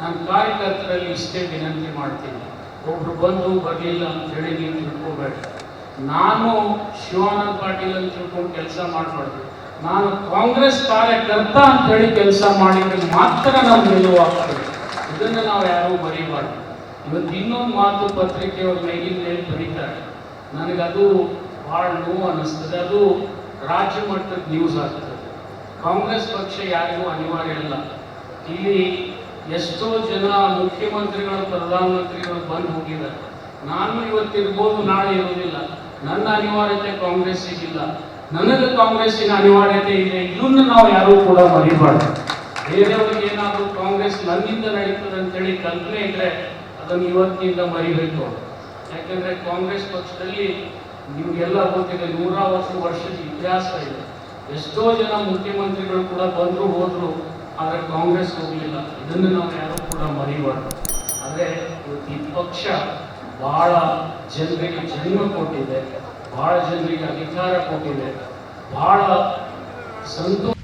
ನಾನು ಕಾರ್ಯಕರ್ತರಲ್ಲಿ ಇಷ್ಟೇ ವಿನಂತಿ ಮಾಡ್ತೀನಿ. ಒಬ್ರು ಬಂದು ಬರಲಿಲ್ಲ ಅಂತ ಹೇಳಿ ನೀವು ತಿಳ್ಕೋಬೇಡ. ನಾನು ಶಿವಾನಂದ ಪಾಟೀಲ್ ಅಂತ ತಿಳ್ಕೊಂಡು ಕೆಲಸ ಮಾಡಬಾರ್ದು. ನಾನು ಕಾಂಗ್ರೆಸ್ ಕಾರ್ಯಕರ್ತ ಅಂತ ಹೇಳಿ ಕೆಲಸ ಮಾಡಿದ್ರೆ ಮಾತ್ರ ನಾವು ಗೆಲುವಾಗ್ತದೆ ಇದನ್ನು ನಾವು ಯಾರೂ ಬರೀಬಾರ್ದು ಇವತ್ತು ಇನ್ನೊಂದು ಮಾತು ಪತ್ರಿಕೆಯವ್ರ ಮೇಲಿನ ಮೇಲೆ ಬರೀತಾರೆ. ನನಗದು ಭಾಳ ನೋವು ಅನ್ನಿಸ್ತದೆ. ಅದು ರಾಜ್ಯ ಮಟ್ಟದ ನ್ಯೂಸ್ ಆಗ್ತದೆ. ಕಾಂಗ್ರೆಸ್ ಪಕ್ಷ ಯಾರಿಗೂ ಅನಿವಾರ್ಯ ಇಲ್ಲ ಇಲ್ಲಿ ಎಷ್ಟೋ ಜನ ಮುಖ್ಯಮಂತ್ರಿಗಳು, ಪ್ರಧಾನಮಂತ್ರಿಗಳು ಬಂದು ಹೋಗಿದ್ದಾರೆ. ನಾನು ಇವತ್ತಿರ್ಬೋದು ನಾಳೆ ಇರೋದಿಲ್ಲ ನನ್ನ ಅನಿವಾರ್ಯತೆ ಕಾಂಗ್ರೆಸ್ಸಿಗಿಲ್ಲ. ನನಗೆ ಕಾಂಗ್ರೆಸ್ಸಿನ ಅನಿವಾರ್ಯತೆ ಇದೆ. ಇದನ್ನು ನಾವು ಯಾರೂ ಕೂಡ ಮರಿಬಾರ್ದು. ಬೇರೆಯವ್ರಿಗೆ ಏನಾದರೂ ಕಾಂಗ್ರೆಸ್ ನನ್ನಿಂದ ನಡೀತದೆ ಅಂತೇಳಿ ಕಲ್ಪನೆ ಇದ್ರೆ ಅದನ್ನು ಇವತ್ತಿನಿಂದ ಮರಿಬೇಕು. ಯಾಕಂದ್ರೆ ಕಾಂಗ್ರೆಸ್ ಪಕ್ಷದಲ್ಲಿ ನಿಮಗೆಲ್ಲ ಗೊತ್ತಿದೆ ನೂರ ವರ್ಷ ವರ್ಷದ ಇತಿಹಾಸ ಇದೆ. ಎಷ್ಟೋ ಜನ ಮುಖ್ಯಮಂತ್ರಿಗಳು ಕೂಡ ಬಂದ್ರು, ಹೋದ್ರು ಆದರೆ ಕಾಂಗ್ರೆಸ್ ಹೋಗಲಿಲ್ಲ. ಇದನ್ನು ನಾವು ಯಾರೂ ಕೂಡ ಮರಿಬಾರ್ದು. ಆದರೆ ಈ ಪಕ್ಷ ಬಹಳ ಜನರಿಗೆ ಜನ್ಮ ಕೊಟ್ಟಿದೆ, ಬಹಳ ಜನರಿಗೆ ಅಧಿಕಾರ ಕೊಟ್ಟಿದೆ, ಬಹಳ ಸಂತೋಷ